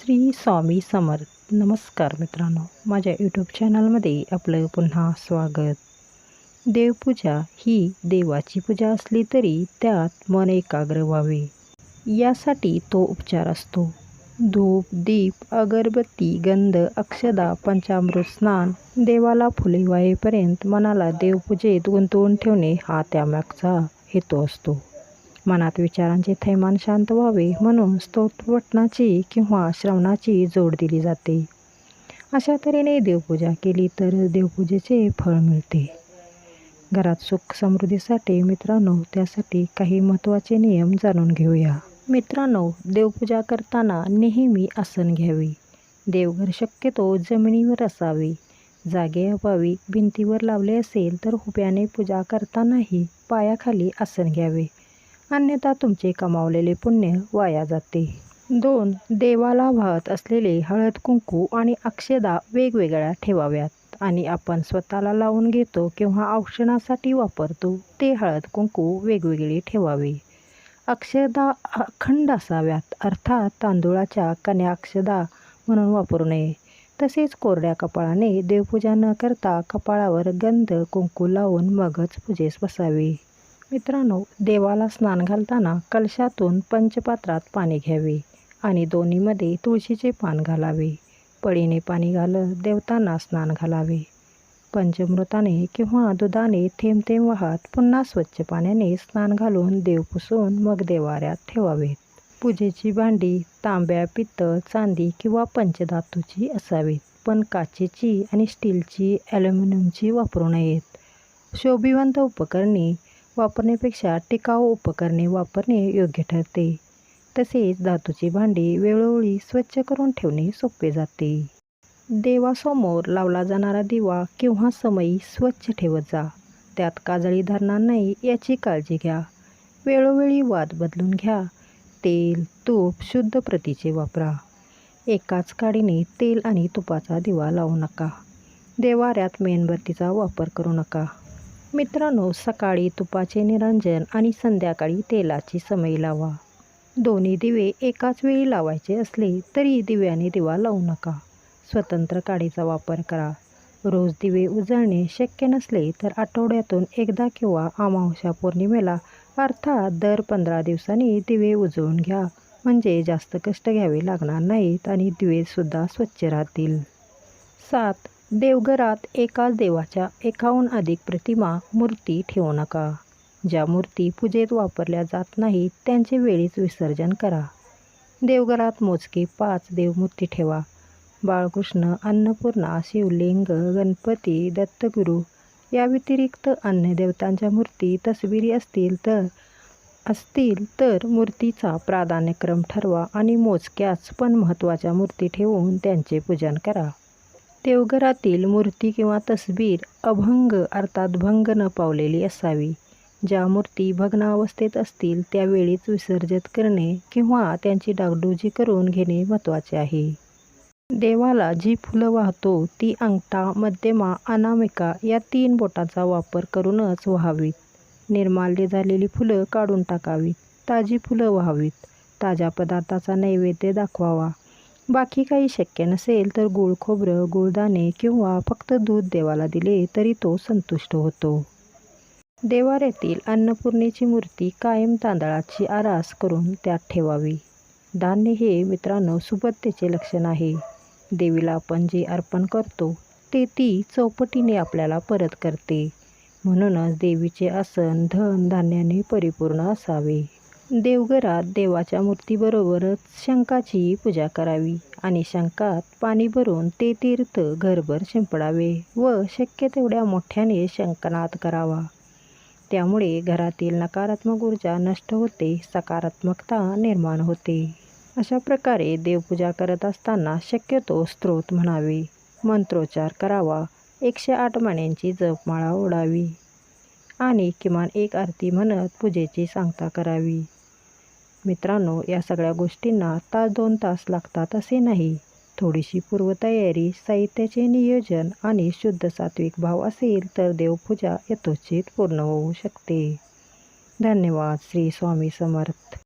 श्री स्वामी समर्थ. नमस्कार मित्रांनो. माझ्या यूट्यूब चॅनलमध्ये आपलं पुन्हा स्वागत. देवपूजा ही देवाची पूजा असली तरी त्यात मन एकाग्र व्हावे. यासाठी तो उपचार असतो. धूप दीप अगरबत्ती गंध अक्षदा पंचामृत स्नान देवाला फुले वाहेपर्यंत मनाला देवपूजेत गुंतवून ठेवणे हा त्यामागचा हेतू असतो. मनात विचारांचे थैमान शांत व्हावे म्हणून स्तोत्रपठणाची किंवा श्रवणाची जोड दिली जाते. अशा तऱ्हेने देवपूजा केली तर देवपूजेचे फळ मिळते. घरात सुख समृद्धीसाठी मित्रांनो त्यासाठी काही महत्त्वाचे नियम जाणून घेऊया. मित्रांनो देवपूजा करताना नेहमी आसन घ्यावे. देवघर शक्यतो जमिनीवर असावे. जागे अभावी भिंतीवर लावले असेल तर हुब्याने पूजा करतानाही पायाखाली आसन घ्यावे. अन्यथा तुमचे कमावलेले पुण्य वाया जाते. दोन देवाला वाहत असलेले हळद कुंकू आणि अक्षदा वेगवेगळ्या ठेवाव्यात आणि आपण स्वतःला लावून घेतो किंवा औषणासाठी वापरतो ते हळद कुंकू वेगवेगळे ठेवावे. अक्षदा अखंड असाव्यात अर्थात तांदूळाच्या कन्या अक्षदा म्हणून वापरू नये. तसेच कोरड्या कपाळाने देवपूजा न करता कपाळावर गंध कुंकू लावून मगच पूजेस बसावे. मित्रांनो देवाला स्नान घालताना कलशातून पंचपात्रात पाणी घ्यावे आणि दोन्हीमध्ये तुळशीचे पान घालावे. पळीने पाणी घालत देवतांना स्नान घालावे. पंचमृताने किंवा दुधाने थेंब थेंब वाहत पुन्हा स्वच्छ पाण्याने स्नान घालून देव पुसून मग देवाऱ्यात ठेवावेत. पूजेची भांडी तांब्या पित्तळ चांदी किंवा पंचधातूची असावीत पण काचेची आणि स्टीलची ॲल्युमिनियमची वापरू नयेत. शोभिवंत उपकरणे वापरण्यापेक्षा टिकाऊ उपकरणे वापरणे योग्य ठरते. तसेच धातूची भांडी वेळोवेळी स्वच्छ करून ठेवणे सोपे जाते. देवासमोर लावला जाणारा दिवा किंवा समयी स्वच्छ ठेवत जा. त्यात काजळी धरणार नाही याची काळजी घ्या. वेळोवेळी वाद बदलून घ्या. तेल तूप शुद्ध प्रतीचे वापरा. एकाच काडीने तेल आणि तुपाचा दिवा लावू नका. देवाऱ्यात मेणबत्तीचा वापर करू नका. मित्रांनो सकाळी तुपाचे निरंजन आणि संध्याकाळी तेलाची समई लावा. दोन्ही दिवे एकाच वेळी लावायचे असले तरी दिव्याने दिवा लावू नका. स्वतंत्र काडीचा वापर करा. रोज दिवे उजळणे शक्य नसले तर आठवड्यातून एकदा किंवा अमावस्या पौर्णिमेला अर्थात दर पंधरा दिवसांनी दिवे उजळून घ्या. म्हणजे जास्त कष्ट घ्यावे लागणार नाहीत आणि दिवेसुद्धा स्वच्छ राहतील. सात. देवघरात एकाच देवाच्या एकाहून अधिक प्रतिमा मूर्ती ठेवू नका. ज्या मूर्ती पूजेत वापरल्या जात नाहीत त्यांचे वेळीच विसर्जन करा. देवघरात मोजके पाच देवमूर्ती ठेवा. बाळकृष्ण अन्नपूर्णा शिवलिंग गणपती दत्तगुरू या व्यतिरिक्त अन्य देवतांच्या मूर्ती तसबिरी असतील तर असतील तर मूर्तीचा प्राधान्यक्रम ठरवा आणि मोजक्याच पण महत्त्वाच्या मूर्ती ठेवून त्यांचे पूजन करा. देवघरातील मूर्ती किंवा तस्बीर अभंग अर्थात भंग न पावलेली असावी. ज्या मूर्ती भग्नावस्थेत असतील त्यावेळीच विसर्जित करणे किंवा त्यांची डागडुजी करून घेणे महत्त्वाचे आहे. देवाला जी फुलं वाहतो ती अंगठा मध्यमा अनामिका या तीन बोटांचा वापर करूनच व्हावीत. निर्माल्य झालेली फुलं काढून टाकावीत. ताजी फुलं व्हावीत. ताज्या पदार्थाचा नैवेद्य दाखवावा. बाकी काही शक्य नसेल तर गुळ खोबरं गुळदाणे किंवा फक्त दूध देवाला दिले तरी तो संतुष्ट होतो. देवाऱ्यातील अन्नपूर्णेची मूर्ती कायम तांदळाची आरास करून त्यात ठेवावी. धान्य हे मित्रांनो सुबत्तेचे लक्षण आहे. देवीला आपण जे अर्पण करतो ते ती चौपटीने आपल्याला परत करते. म्हणूनच देवीचे आसन धन धान्याने परिपूर्ण असावे. देवघरात देवाच्या मूर्तीबरोबरच शंखाची पूजा करावी आणि शंखात पाणी भरून ते तीर्थ घरभर शिंपडावे व शक्य तेवढ्या मोठ्याने शंखनाद करावा. त्यामुळे घरातील नकारात्मक ऊर्जा नष्ट होते सकारात्मकता निर्माण होते. अशा प्रकारे देवपूजा करत असताना शक्यतो स्त्रोत म्हणावे. मंत्रोच्चार करावा एकशे आठ माण्यांची जपमाळा ओढावी आणि किमान एक आरती म्हणत पूजेची सांगता करावी. मित्रांनो या सगळ्या गोष्टींना तास दोन तास लागतात असे नाही. थोडीशी पूर्वतयारी साहित्याचे नियोजन आणि शुद्ध सात्विक भाव असेल तर देवपूजा यथोचित पूर्ण होऊ शकते. धन्यवाद श्री स्वामी समर्थ.